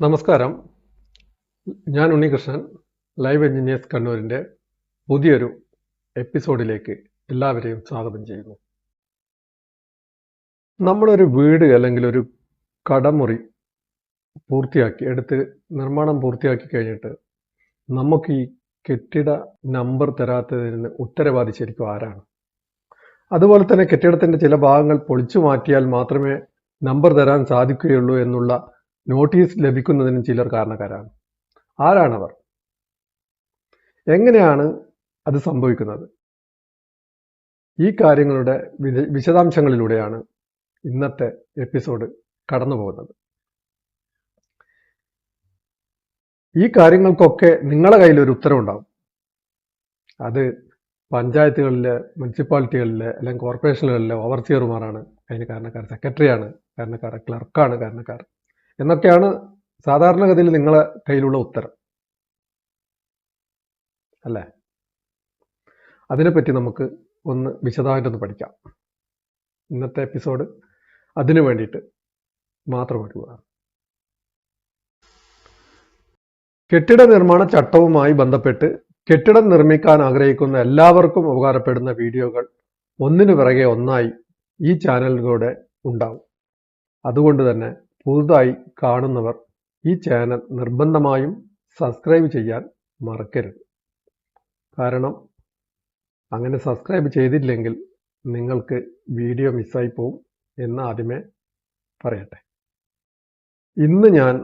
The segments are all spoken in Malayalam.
നമസ്കാരം. ഞാൻ ഉണ്ണികൃഷ്ണൻ ലൈവ് എഞ്ചിനീയേഴ്സ് കണ്ണൂരിന്റെ പുതിയൊരു എപ്പിസോഡിലേക്ക് എല്ലാവരെയും സ്വാഗതം ചെയ്യുന്നു. നമ്മളൊരു വീട് അല്ലെങ്കിൽ ഒരു കടമുറി പൂർത്തിയാക്കി എടുത്ത് നിർമ്മാണം പൂർത്തിയാക്കി കഴിഞ്ഞിട്ട് നമുക്ക് ഈ കെട്ടിട നമ്പർ തരാത്തതിന് ഉത്തരവാദി ശരിക്കും ആരാണ്? അതുപോലെ തന്നെ കെട്ടിടത്തിന്റെ ചില ഭാഗങ്ങൾ പൊളിച്ചു മാറ്റിയാൽ മാത്രമേ നമ്പർ തരാൻ സാധിക്കുകയുള്ളൂ എന്നുള്ള നോട്ടീസ് ലഭിക്കുന്നതിനും ചിലർ കാരണക്കാരാണ്. ആരാണവർ? എങ്ങനെയാണ് അത് സംഭവിക്കുന്നത്? ഈ കാര്യങ്ങളുടെ വിശദാംശങ്ങളിലൂടെയാണ് ഇന്നത്തെ എപ്പിസോഡ് കടന്നു പോകുന്നത് ഈ കാര്യങ്ങൾക്കൊക്കെ നിങ്ങളുടെ കയ്യിൽ ഒരു ഉത്തരവുണ്ടാവും. അത് പഞ്ചായത്തുകളിലെ മുനിസിപ്പാലിറ്റികളിലെ അല്ലെങ്കിൽ കോർപ്പറേഷനുകളിലെ ഓവർസിയർമാരാണ്. അതിന് കാരണക്കാർ സെക്രട്ടറിയാണ് കാരണക്കാർ ക്ലർക്കാണ് കാരണക്കാർ എന്നൊക്കെയാണ് സാധാരണഗതിയിൽ നിങ്ങളെ കയ്യിലുള്ള ഉത്തരം. അല്ലേ? അതിനെപ്പറ്റി നമുക്ക് ഒന്ന് വിശദമായിട്ടൊന്ന് പഠിക്കാം. ഇന്നത്തെ എപ്പിസോഡ് അതിനു വേണ്ടിയിട്ട് മാത്രം എടുക്കുക കെട്ടിട നിർമ്മാണ ചട്ടവുമായി ബന്ധപ്പെട്ട് കെട്ടിടം നിർമ്മിക്കാൻ ആഗ്രഹിക്കുന്ന എല്ലാവർക്കും ഉപകാരപ്പെടുന്ന വീഡിയോകൾ ഒന്നിനു പിറകെ ഒന്നായി ഈ ചാനലിലൂടെ ഉണ്ടാവും. അതുകൊണ്ട് തന്നെ പുതുതായി കാണുന്നവർ ഈ ചാനൽ നിർബന്ധമായും സബ്സ്ക്രൈബ് ചെയ്യാൻ മറക്കരുത്. കാരണം അങ്ങനെ സബ്സ്ക്രൈബ് ചെയ്തില്ലെങ്കിൽ നിങ്ങൾക്ക് വീഡിയോ മിസ്സായി പോവും എന്ന് ആദ്യമേ പറയട്ടെ. ഇന്ന് ഞാൻ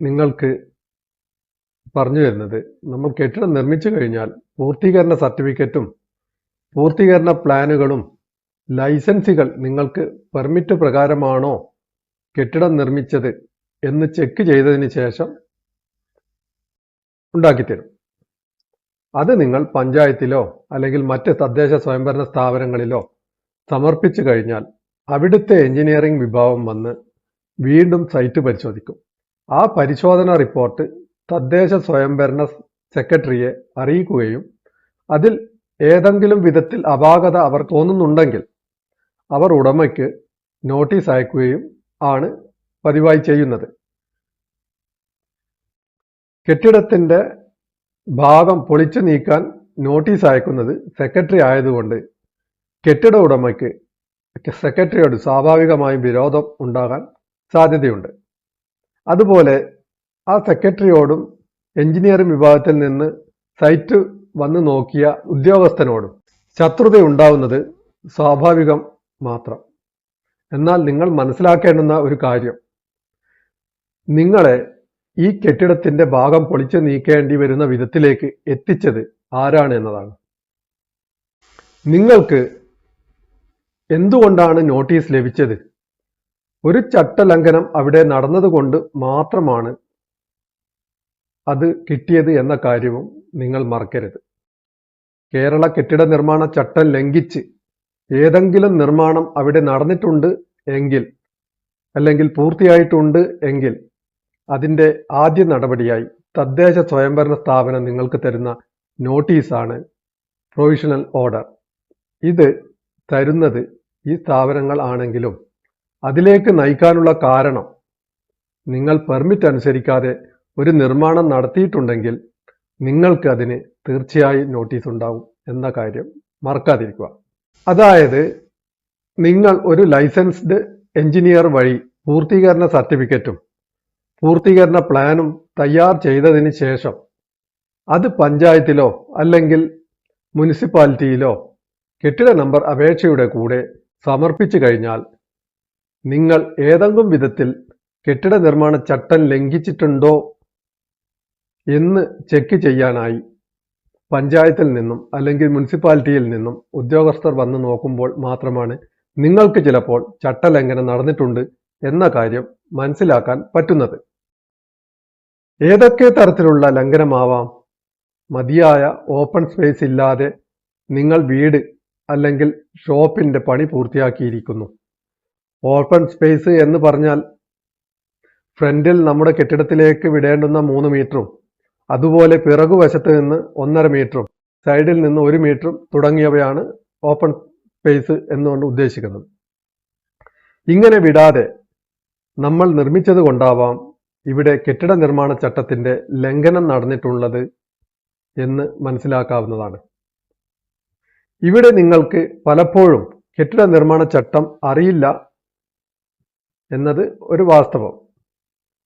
നിങ്ങൾക്ക് പറഞ്ഞു തരുന്നത് നമ്മൾ കെട്ടിടം നിർമ്മിച്ചു കഴിഞ്ഞാൽ പൂർത്തീകരണ സർട്ടിഫിക്കറ്റും പൂർത്തീകരണ പ്ലാനുകളും ലൈസൻസുകൾ നിങ്ങൾക്ക് പെർമിറ്റ് പ്രകാരമാണോ കെട്ടിടം നിർമ്മിച്ചത് എന്ന് ചെക്ക് ചെയ്തതിന് ശേഷം ഉണ്ടാക്കിത്തരും. അത് നിങ്ങൾ പഞ്ചായത്തിലോ അല്ലെങ്കിൽ മറ്റ് തദ്ദേശ സ്വയംഭരണ സ്ഥാപനങ്ങളിലോ സമർപ്പിച്ചു കഴിഞ്ഞാൽ അവിടുത്തെ എഞ്ചിനീയറിംഗ് വിഭാഗം വന്ന് വീണ്ടും സൈറ്റ് പരിശോധിക്കും. ആ പരിശോധന റിപ്പോർട്ട് തദ്ദേശ സ്വയംഭരണ സെക്രട്ടറിയെ അറിയിക്കുകയും അതിൽ ഏതെങ്കിലും വിധത്തിൽ അപാകത അവർ തോന്നുന്നുണ്ടെങ്കിൽ അവർ ഉടമയ്ക്ക് നോട്ടീസ് അയക്കുകയും ആണ് പതിവായി ചെയ്യുന്നത്. കെട്ടിടത്തിന്റെ ഭാഗം പൊളിച്ചു നീക്കാൻ നോട്ടീസ് അയക്കുന്നത് സെക്രട്ടറി ആയതുകൊണ്ട് കെട്ടിട ഉടമയ്ക്ക് സെക്രട്ടറിയോട് സ്വാഭാവികമായും വിരോധം ഉണ്ടാകാൻ സാധ്യതയുണ്ട്. അതുപോലെ ആ സെക്രട്ടറിയോടും എഞ്ചിനീയറിംഗ് വിഭാഗത്തിൽ നിന്ന് സൈറ്റ് വന്ന് നോക്കിയ ഉദ്യോഗസ്ഥനോടും ശത്രുത ഉണ്ടാവുന്നത് സ്വാഭാവികം മാത്രം. എന്നാൽ നിങ്ങൾ മനസ്സിലാക്കേണ്ടുന്ന ഒരു കാര്യം. നിങ്ങളെ ഈ കെട്ടിടത്തിന്റെ ഭാഗം പൊളിച്ചു നീക്കേണ്ടി വരുന്ന വിധത്തിലേക്ക് എത്തിച്ചത് ആരാണ് എന്നതാണ്. നിങ്ങൾക്ക് എന്തുകൊണ്ടാണ് നോട്ടീസ് ലഭിച്ചത്? ഒരു ചട്ടലംഘനം അവിടെ നടന്നതുകൊണ്ട് മാത്രമാണ് അത് കിട്ടിയത് എന്ന കാര്യവും നിങ്ങൾ മറക്കരുത്. കേരള കെട്ടിട നിർമ്മാണ ചട്ടം ലംഘിച്ച് ഏതെങ്കിലും നിർമ്മാണം അവിടെ നടന്നിട്ടുണ്ട് എങ്കിൽ അല്ലെങ്കിൽ പൂർത്തിയായിട്ടുണ്ട് എങ്കിൽ അതിന്റെ ആദ്യ നടപടിയായി തദ്ദേശ സ്വയംഭരണ സ്ഥാപനം നിങ്ങൾക്ക് തരുന്ന നോട്ടീസാണ് പ്രൊവിഷണൽ ഓർഡർ. ഇത് തരുന്നത് ഈ സ്ഥാപനങ്ങൾ ആണെങ്കിലും അതിലേക്ക് നയിക്കാനുള്ള കാരണം നിങ്ങൾ പെർമിറ്റ് അനുസരിക്കാതെ ഒരു നിർമ്മാണം നടത്തിയിട്ടുണ്ടെങ്കിൽ നിങ്ങൾക്ക് അതിന് തീർച്ചയായും നോട്ടീസ് ഉണ്ടാവും എന്ന കാര്യം മറക്കാതിരിക്കുക. അതായത് നിങ്ങൾ ഒരു ലൈസൻസ്ഡ് എഞ്ചിനീയർ വഴി പൂർത്തീകരണ സർട്ടിഫിക്കറ്റും പൂർത്തീകരണ പ്ലാനും തയ്യാർ ചെയ്തതിന് ശേഷം അത് പഞ്ചായത്തിലോ അല്ലെങ്കിൽ മുനിസിപ്പാലിറ്റിയിലോ കെട്ടിട നമ്പർ അപേക്ഷയുടെ കൂടെ സമർപ്പിച്ചു കഴിഞ്ഞാൽ നിങ്ങൾ ഏതെങ്കിലും വിധത്തിൽ കെട്ടിട നിർമ്മാണ ചട്ടം ലംഘിച്ചിട്ടുണ്ടോ എന്ന് ചെക്ക് ചെയ്യാനായി പഞ്ചായത്തിൽ നിന്നും അല്ലെങ്കിൽ മുനിസിപ്പാലിറ്റിയിൽ നിന്നും ഉദ്യോഗസ്ഥർ വന്ന് നോക്കുമ്പോൾ മാത്രമാണ് നിങ്ങൾക്ക് ചിലപ്പോൾ ചട്ടലംഘനം നടന്നിട്ടുണ്ട് എന്ന കാര്യം മനസ്സിലാക്കാൻ പറ്റുന്നത്. ഏതൊക്കെ തരത്തിലുള്ള ലംഘനമാവാം? മതിയായ ഓപ്പൺ സ്പേസ് ഇല്ലാതെ നിങ്ങൾ വീട് അല്ലെങ്കിൽ ഷോപ്പിന്റെ പണി പൂർത്തിയാക്കിയിരിക്കുന്നു. ഓപ്പൺ സ്പേസ് എന്ന് പറഞ്ഞാൽ ഫ്രണ്ടിൽ നമ്മുടെ കെട്ടിടത്തിലേക്ക് വിടേണ്ടുന്ന മൂന്ന് മീറ്ററും അതുപോലെ പിറകുവശത്ത് നിന്ന് ഒന്നര മീറ്ററും സൈഡിൽ നിന്ന് ഒരു മീറ്ററും തുടങ്ങിയവയാണ് ഓപ്പൺ സ്പേസ് എന്നുകൊണ്ട് ഉദ്ദേശിക്കുന്നത്. ഇങ്ങനെ വിടാതെ നമ്മൾ നിർമ്മിച്ചത് കൊണ്ടാവാം ഇവിടെ കെട്ടിട നിർമ്മാണ ചട്ടത്തിന്റെ ലംഘനം നടന്നിട്ടുള്ളത് എന്ന് മനസ്സിലാക്കാവുന്നതാണ്. ഇവിടെ നിങ്ങൾക്ക് പലപ്പോഴും കെട്ടിട നിർമ്മാണ ചട്ടം അറിയില്ല എന്നത് ഒരു വാസ്തവം.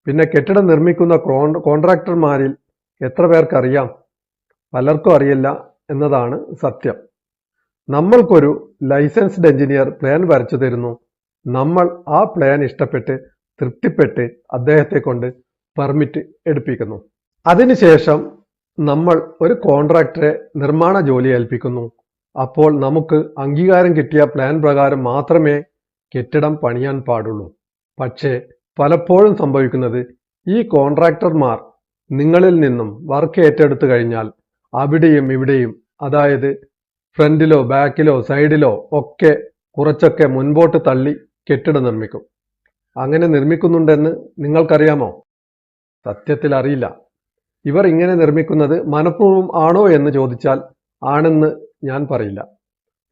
പിന്നെ കെട്ടിടം നിർമ്മിക്കുന്ന കോൺ- കോൺട്രാക്ടർമാരിൽ എത്ര പേർക്കറിയാം? പലർക്കും അറിയില്ല എന്നതാണ് സത്യം. നമ്മൾക്കൊരു ലൈസൻസ്ഡ് എഞ്ചിനീയർ പ്ലാൻ വരച്ചു തരുന്നു. നമ്മൾ ആ പ്ലാൻ ഇഷ്ടപ്പെട്ട് തൃപ്തിപ്പെട്ട് അദ്ദേഹത്തെ കൊണ്ട് പെർമിറ്റ് എടുപ്പിക്കുന്നു. അതിനുശേഷം നമ്മൾ ഒരു കോൺട്രാക്ടറെ നിർമ്മാണ ജോലി ഏൽപ്പിക്കുന്നു. അപ്പോൾ നമുക്ക് അംഗീകാരം കിട്ടിയ പ്ലാൻ പ്രകാരം മാത്രമേ കെട്ടിടം പണിയാൻ പാടുള്ളൂ. പക്ഷേ പലപ്പോഴും സംഭവിക്കുന്നത് ഈ കോൺട്രാക്ടർമാർ നിങ്ങളിൽ നിന്നും വർക്ക് ഏറ്റെടുത്തു കഴിഞ്ഞാൽ അവിടെയും ഇവിടെയും അതായത് ഫ്രണ്ടിലോ ബാക്കിലോ സൈഡിലോ ഒക്കെ കുറച്ചൊക്കെ മുൻപോട്ട് തള്ളി കെട്ടിടം നിർമ്മിക്കും. അങ്ങനെ നിർമ്മിക്കുന്നുണ്ടെന്ന് നിങ്ങൾക്കറിയാമോ? സത്യത്തിൽ അറിയില്ല. ഇവർ ഇങ്ങനെ നിർമ്മിക്കുന്നത് മനഃപൂർവം ആണോ എന്ന് ചോദിച്ചാൽ ആണെന്ന് ഞാൻ പറയില്ല.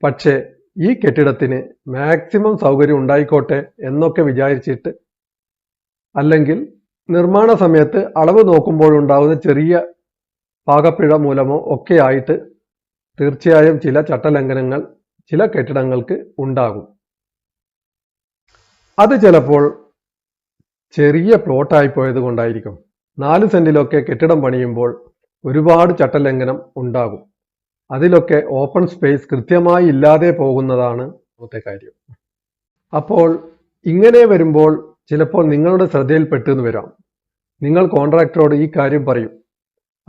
പക്ഷേ ഈ കെട്ടിടത്തിന് മാക്സിമം സൗകര്യം ഉണ്ടായിക്കോട്ടെ എന്നൊക്കെ വിചാരിച്ചിട്ട് അല്ലെങ്കിൽ നിർമ്മാണ സമയത്ത് അളവ് നോക്കുമ്പോഴുണ്ടാകുന്ന ചെറിയ പാകപ്പിഴ മൂലമോ ഒക്കെ ആയിട്ട് തീർച്ചയായും ചില ചട്ടലംഘനങ്ങൾ ചില കെട്ടിടങ്ങൾക്ക് ഉണ്ടാകും. അത് ചിലപ്പോൾ ചെറിയ പ്ലോട്ടായി പോയത് കൊണ്ടായിരിക്കും നാല് സെന്റിലൊക്കെ കെട്ടിടം പണിയുമ്പോൾ ഒരുപാട് ചട്ടലംഘനം ഉണ്ടാകും. അതിലൊക്കെ ഓപ്പൺ സ്പേസ് കൃത്യമായി ഇല്ലാതെ പോകുന്നതാണ് ഒന്നാമത്തെ കാര്യം. അപ്പോൾ ഇങ്ങനെ വരുമ്പോൾ ചിലപ്പോൾ നിങ്ങളുടെ ശ്രദ്ധയിൽപ്പെട്ടു എന്ന് വരാം. നിങ്ങൾ കോൺട്രാക്ടറോട് ഈ കാര്യം പറയും.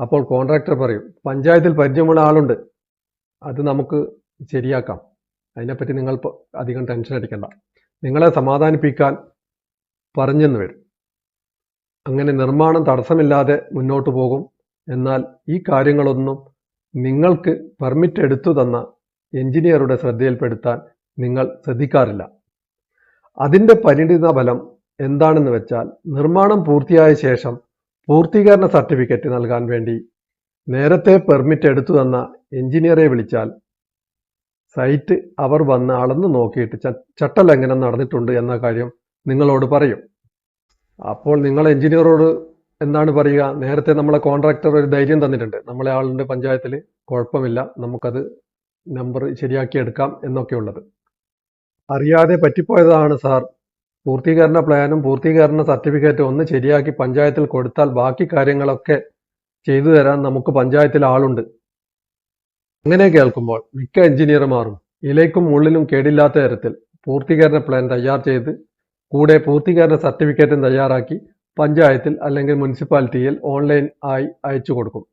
അപ്പോൾ കോൺട്രാക്ടർ പറയും പഞ്ചായത്തിൽ പരിചയമുള്ള ആളുണ്ട്. അത് നമുക്ക് ശരിയാക്കാം. അതിനെപ്പറ്റി നിങ്ങൾ അധികം ടെൻഷൻ അടിക്കണ്ട. നിങ്ങളെ സമാധാനിപ്പിക്കാൻ പറഞ്ഞെന്ന് വരും. അങ്ങനെ നിർമ്മാണം തടസ്സമില്ലാതെ മുന്നോട്ട് പോകും. എന്നാൽ ഈ കാര്യങ്ങളൊന്നും നിങ്ങൾക്ക് പെർമിറ്റ് എടുത്തു തന്ന എഞ്ചിനീയറുടെ ശ്രദ്ധയിൽപ്പെടുത്താൻ നിങ്ങൾ ശ്രദ്ധിക്കാറില്ല. അതിന്റെ പരിണിത ഫലം എന്താണെന്ന് വെച്ചാൽ നിർമ്മാണം പൂർത്തിയായ ശേഷം പൂർത്തീകരണ സർട്ടിഫിക്കറ്റ് നൽകാൻ വേണ്ടി നേരത്തെ പെർമിറ്റ് എടുത്തു തന്ന എഞ്ചിനീയറെ വിളിച്ചാൽ സൈറ്റ് അവർ വന്ന് അളന്നു നോക്കിയിട്ട് ചട്ടലംഘനം നടന്നിട്ടുണ്ട് എന്ന കാര്യം നിങ്ങളോട് പറയും. അപ്പോൾ നിങ്ങൾ എഞ്ചിനീയറോട് എന്താണ് പറയുക? നേരത്തെ നമ്മളെ കോൺട്രാക്ടർ ഒരു ധൈര്യം തന്നിട്ടുണ്ട്. നമ്മളെ ആളുടെ പഞ്ചായത്തിൽ കുഴപ്പമില്ല നമുക്കത് നമ്പർ ശരിയാക്കി എടുക്കാം എന്നൊക്കെയുള്ളത്. അറിയാതെ പറ്റിപ്പോയതാണ് സാർ. പൂർത്തീകരണ പ്ലാനും പൂർത്തീകരണ സർട്ടിഫിക്കറ്റും ഒന്ന് ശരിയാക്കി പഞ്ചായത്തിൽ കൊടുത്താൽ ബാക്കി കാര്യങ്ങളൊക്കെ ചെയ്തു തരാൻ നമുക്ക് പഞ്ചായത്തിൽ ആളുണ്ട്. അങ്ങനെ കേൾക്കുമ്പോൾ മിക്ക എഞ്ചിനീയർമാരും ഇലയ്ക്കും ഉള്ളിലും കേടില്ലാത്ത തരത്തിൽ പൂർത്തീകരണ പ്ലാൻ തയ്യാർ ചെയ്ത് കൂടെ പൂർത്തീകരണ സർട്ടിഫിക്കറ്റും തയ്യാറാക്കി പഞ്ചായത്തിൽ അല്ലെങ്കിൽ മുനിസിപ്പാലിറ്റിയിൽ ഓൺലൈൻ ആയി അയച്ചു കൊടുക്കും.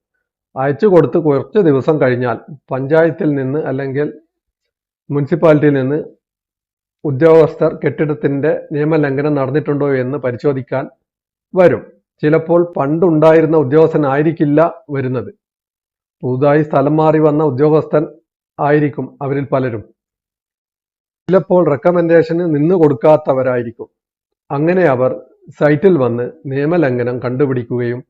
അയച്ചു കൊടുത്ത് കുറച്ച് ദിവസം കഴിഞ്ഞാൽ പഞ്ചായത്തിൽ നിന്ന് അല്ലെങ്കിൽ മുനിസിപ്പാലിറ്റിയിൽ നിന്ന് ഉദ്യോഗസ്ഥർ കെട്ടിടത്തിന്റെ നിയമലംഘനം നടന്നിട്ടുണ്ടോ എന്ന് പരിശോധിക്കാൻ വരും. ചിലപ്പോൾ പണ്ടുണ്ടായിരുന്ന ഉദ്യോഗസ്ഥനായിരിക്കില്ല വരുന്നത്. പുതുതായി സ്ഥലം മാറി വന്ന ഉദ്യോഗസ്ഥൻ ആയിരിക്കും അവരിൽ പലരും. ചിലപ്പോൾ റെക്കമെൻഡേഷന് നിന്ന് കൊടുക്കാത്തവരായിരിക്കും. അങ്ങനെ അവർ സൈറ്റിൽ വന്ന് നിയമലംഘനം കണ്ടുപിടിക്കുകയും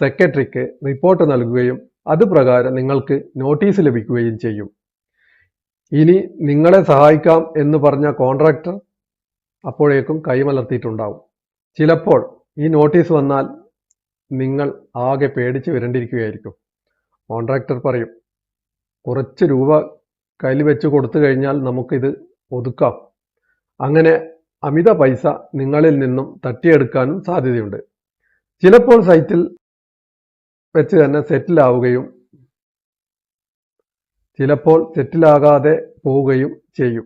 സെക്രട്ടറിക്ക് റിപ്പോർട്ട് നൽകുകയും അതുപ്രകാരം നിങ്ങൾക്ക് നോട്ടീസ് ലഭിക്കുകയും ചെയ്യും. ഇനി നിങ്ങളെ സഹായിക്കാം എന്ന് പറഞ്ഞ കോൺട്രാക്ടർ അപ്പോഴേക്കും കൈമലർത്തിയിട്ടുണ്ടാവും ചിലപ്പോൾ ഈ നോട്ടീസ് വന്നാൽ നിങ്ങൾ ആകെ പേടിച്ച് വരേണ്ടിയിരിക്കുകയായിരിക്കും. കോൺട്രാക്ടർ പറയും കുറച്ച് രൂപ കയ്യിൽ വെച്ച് കൊടുത്തു കഴിഞ്ഞാൽ നമുക്കിത് ഒതുക്കാം. അങ്ങനെ അമിത പൈസ നിങ്ങളിൽ നിന്നും തട്ടിയെടുക്കാനും സാധ്യതയുണ്ട്. ചിലപ്പോൾ സൈറ്റിൽ വെച്ച് തന്നെ സെറ്റിൽ ആവുകയും ചിലപ്പോൾ തെറ്റിലാകാതെ പോവുകയും ചെയ്യും.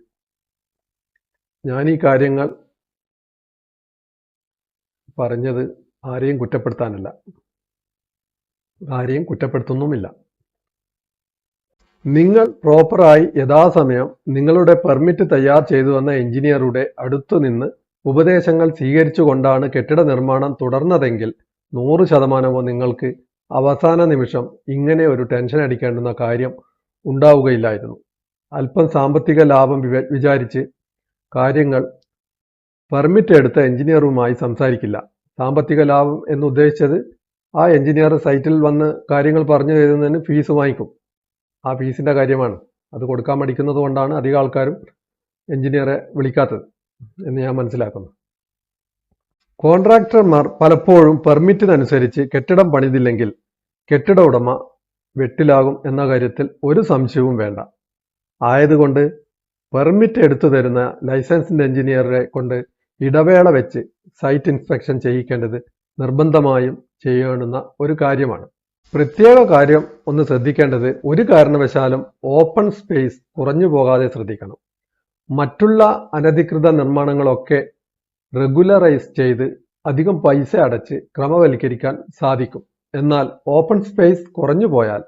ഞാൻ ഈ കാര്യങ്ങൾ പറഞ്ഞത് ആരെയും കുറ്റപ്പെടുത്താനല്ല. ആരെയും കുറ്റപ്പെടുത്തുന്നുമില്ല. നിങ്ങൾ പ്രോപ്പറായി യഥാസമയം നിങ്ങളുടെ പെർമിറ്റ് തയ്യാർ ചെയ്തു വന്ന എഞ്ചിനീയറുടെ അടുത്തു നിന്ന് ഉപദേശങ്ങൾ സ്വീകരിച്ചുകൊണ്ടാണ് കെട്ടിട നിർമ്മാണം തുടർന്നതെങ്കിൽ നൂറ് ശതമാനമോ നിങ്ങൾക്ക് അവസാന നിമിഷം ഇങ്ങനെ ഒരു ടെൻഷൻ അടിക്കേണ്ടുന്ന കാര്യം ഉണ്ടാവുകയില്ലായിരുന്നു. അല്പം സാമ്പത്തിക ലാഭം വിചാരിച്ച് കാര്യങ്ങൾ പെർമിറ്റ് എടുത്ത എഞ്ചിനീയറുമായി സംസാരിക്കില്ല. സാമ്പത്തിക ലാഭം എന്ന് ഉദ്ദേശിച്ചത് ആ എഞ്ചിനീയർ സൈറ്റിൽ വന്ന് കാര്യങ്ങൾ പറഞ്ഞു തരുന്നതിന് ഫീസ് വാങ്ങിക്കും. ആ ഫീസിന്റെ കാര്യമാണ്. അത് കൊടുക്കാൻ മടിക്കുന്നത് കൊണ്ടാണ് അധികം ആൾക്കാരും എഞ്ചിനീയറെ വിളിക്കാത്തത് എന്ന് ഞാൻ മനസ്സിലാക്കുന്നു. കോൺട്രാക്ടർമാർ പലപ്പോഴും പെർമിറ്റിനനുസരിച്ച് കെട്ടിടം പണിതില്ലെങ്കിൽ കെട്ടിട ഉടമ വെട്ടിലാകും എന്ന കാര്യത്തിൽ ഒരു സംശയവും വേണ്ട. ആയതുകൊണ്ട് പെർമിറ്റ് എടുത്തു തരുന്ന ലൈസൻസ്ഡ് എഞ്ചിനീയറെ കൊണ്ട് ഇടവേള വെച്ച് സൈറ്റ് ഇൻസ്പെക്ഷൻ ചെയ്യിക്കേണ്ടത് നിർബന്ധമായും ചെയ്യണമെന്ന ഒരു കാര്യമാണ്. പ്രത്യേക കാര്യം ഒന്ന് ശ്രദ്ധിക്കേണ്ടത് ഒരു കാരണവശാലും ഓപ്പൺ സ്പേസ് കുറഞ്ഞു പോകാതെ ശ്രദ്ധിക്കണം. മറ്റുള്ള അനധികൃത നിർമ്മാണങ്ങളൊക്കെ റെഗുലറൈസ് ചെയ്ത് അധികം പൈസ അടച്ച് ക്രമവൽക്കരിക്കാൻ സാധിക്കും. എന്നാൽ ഓപ്പൺ സ്പേസ് കുറഞ്ഞു പോയാൽ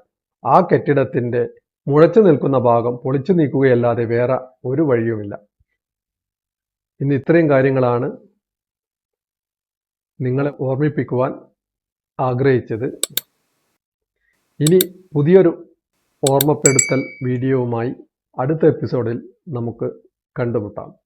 ആ കെട്ടിടത്തിന്റെ മുഴച്ചു നിൽക്കുന്ന ഭാഗം പൊളിച്ചു നീക്കുകയല്ലാതെ വേറെ ഒരു വഴിയുമില്ല. ഇന്ന് ഇത്രയും കാര്യങ്ങളാണ് നിങ്ങളെ ഓർമ്മിപ്പിക്കുവാൻ ആഗ്രഹിച്ചത്. ഇനി പുതിയൊരു ഓർമ്മപ്പെടുത്തൽ വീഡിയോവുമായി അടുത്ത എപ്പിസോഡിൽ നമുക്ക് കണ്ടുമുട്ടാം.